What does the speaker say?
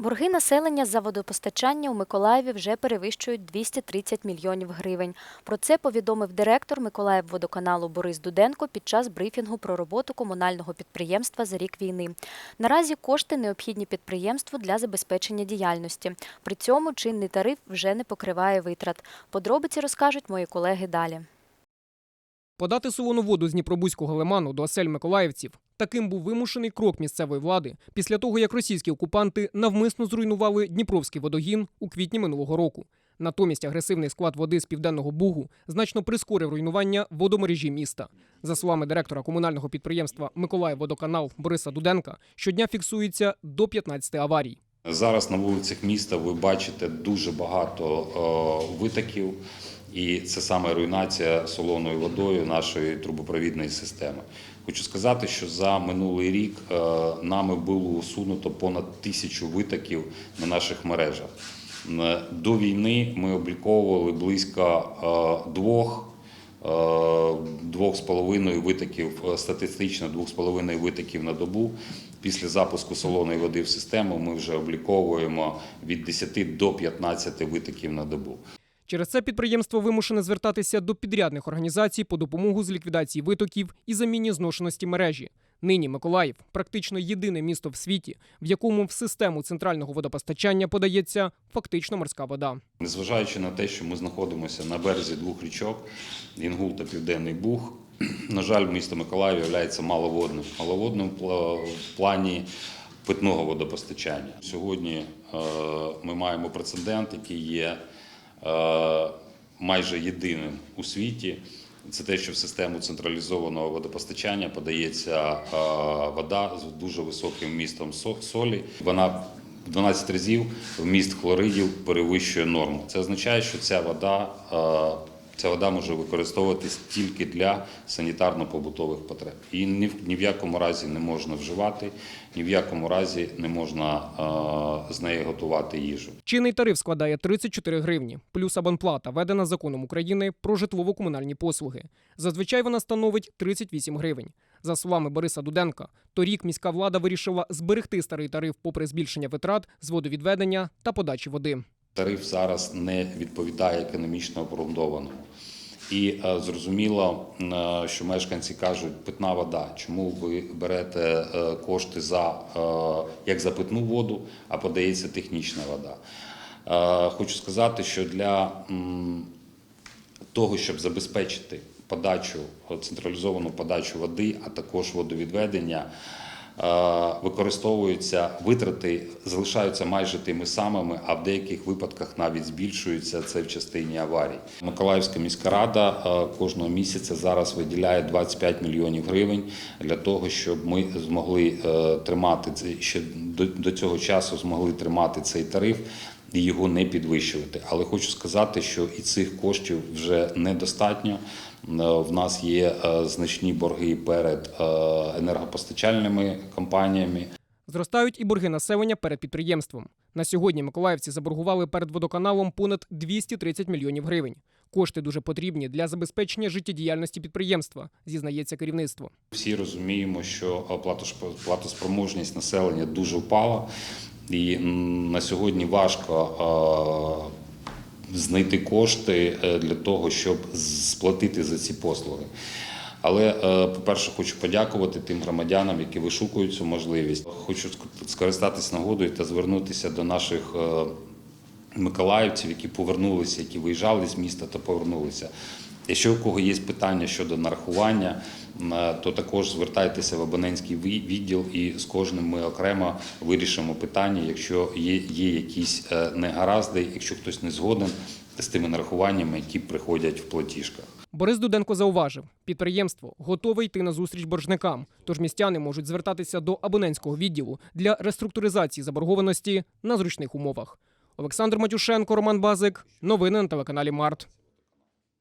Борги населення за водопостачання у Миколаєві вже перевищують 230 мільйонів гривень. Про це повідомив директор Миколаївводоканалу Борис Дуденко під час брифінгу про роботу комунального підприємства за рік війни. Наразі кошти необхідні підприємству для забезпечення діяльності. При цьому чинний тариф вже не покриває витрат. Подробиці розкажуть мої колеги далі. Подати солону воду з Дніпробузького лиману до осель миколаївців таким був вимушений крок місцевої влади після того, як російські окупанти навмисно зруйнували Дніпровський водогін у квітні минулого року. Натомість агресивний склад води з південного бугу значно прискорив руйнування водомережі міста. За словами директора комунального підприємства Миколаївводоканал Бориса Дуденка, щодня фіксується до 15 аварій. Зараз на вулицях міста ви бачите дуже багато е, витоків, і це саме руйнація солоною водою нашої трубопровідної системи. Хочу сказати, що за минулий рік е, нами було усунуто понад тисячу витоків на наших мережах. До війни ми обліковували близько е, двох. е, Двох з половиною витоків, статистично двох з половиною витоків на добу. Після запуску солоної води в систему ми вже обліковуємо від 10 до 15 витоків на добу. Через це підприємство вимушене звертатися до підрядних організацій по допомогу з ліквідації витоків і заміні зношеності мережі. Нині Миколаїв практично єдине місто в світі, в якому в систему центрального водопостачання подається фактично морська вода. Незважаючи на те, що ми знаходимося на березі двох річок Інгул та Південний Буг, на жаль, місто Миколаїв є маловодним. Маловодним в плані питного водопостачання. Сьогодні е, ми маємо прецедент, який є майже єдиним у світі. Це те, що в систему централізованого водопостачання подається е, вода з дуже високим містом со- солі. Вона в 12 разів вміст хлоридів перевищує норму. Це означає, що ця вода, е, ця вода може використовуватись тільки для санітарно-побутових потреб. Її ні в, ні в якому разі не можна вживати, ні в якому разі не можна е, з неї готувати їжу. Чинний тариф складає 34 гривні, плюс абонплата, введена законом України про житлово-комунальні послуги. Зазвичай вона становить 38 гривень. За словами Бориса Дуденка, торік міська влада вирішила зберегти старий тариф попри збільшення витрат з водовідведення та подачі води. Тариф зараз не відповідає економічно обґрунтованому. І е, зрозуміло, е, що мешканці кажуть, питна вода. Чому ви берете е, кошти за як за питну воду, а подається технічна вода? Хочу сказати, що для того, щоб забезпечити подачу, централізовану подачу води, а також водовідведення, використовуються витрати, залишаються майже тими самими, а в деяких випадках навіть збільшуються це в частині аварій. Миколаївська міська рада е, кожного місяця зараз виділяє 25 мільйонів гривень для того, щоб ми змогли е, тримати ще до цього часу змогли тримати цей тариф і його не підвищувати. Але хочу сказати, що і цих коштів вже недостатньо. Е, В нас є е, значні борги перед е, енергопостачальними компаніями. Зростають і борги населення перед підприємством. На сьогодні миколаївці заборгували перед водоканалом понад 230 мільйонів гривень. Кошти дуже потрібні для забезпечення життєдіяльності підприємства, зізнається керівництво. Всі розуміємо, що платосп- платоспроможність населення дуже впала, і на сьогодні важко знайти кошти е, для того, щоб сплатити за ці послуги. Але, е, по-перше, хочу подякувати тим громадянам, які вишукують цю можливість. Хочу ск- скористатись нагодою та звернутися до наших е, миколаївців, які повернулися, які виїжджали з міста та повернулися. Якщо у кого є питання щодо нарахування, е, то також звертайтеся в абонентський відділ і з кожним ми окремо вирішимо питання, якщо є, є якісь е, негаразди, якщо хтось не згоден з тими нарахуваннями, які приходять в платіжках. Борис Дуденко зауважив, підприємство готове йти на зустріч боржникам, тож містяни можуть звертатися до абонентського відділу для реструктуризації заборгованості на зручних умовах. Олександр Матюшенко, Роман Базик. Новини на телеканалі Март.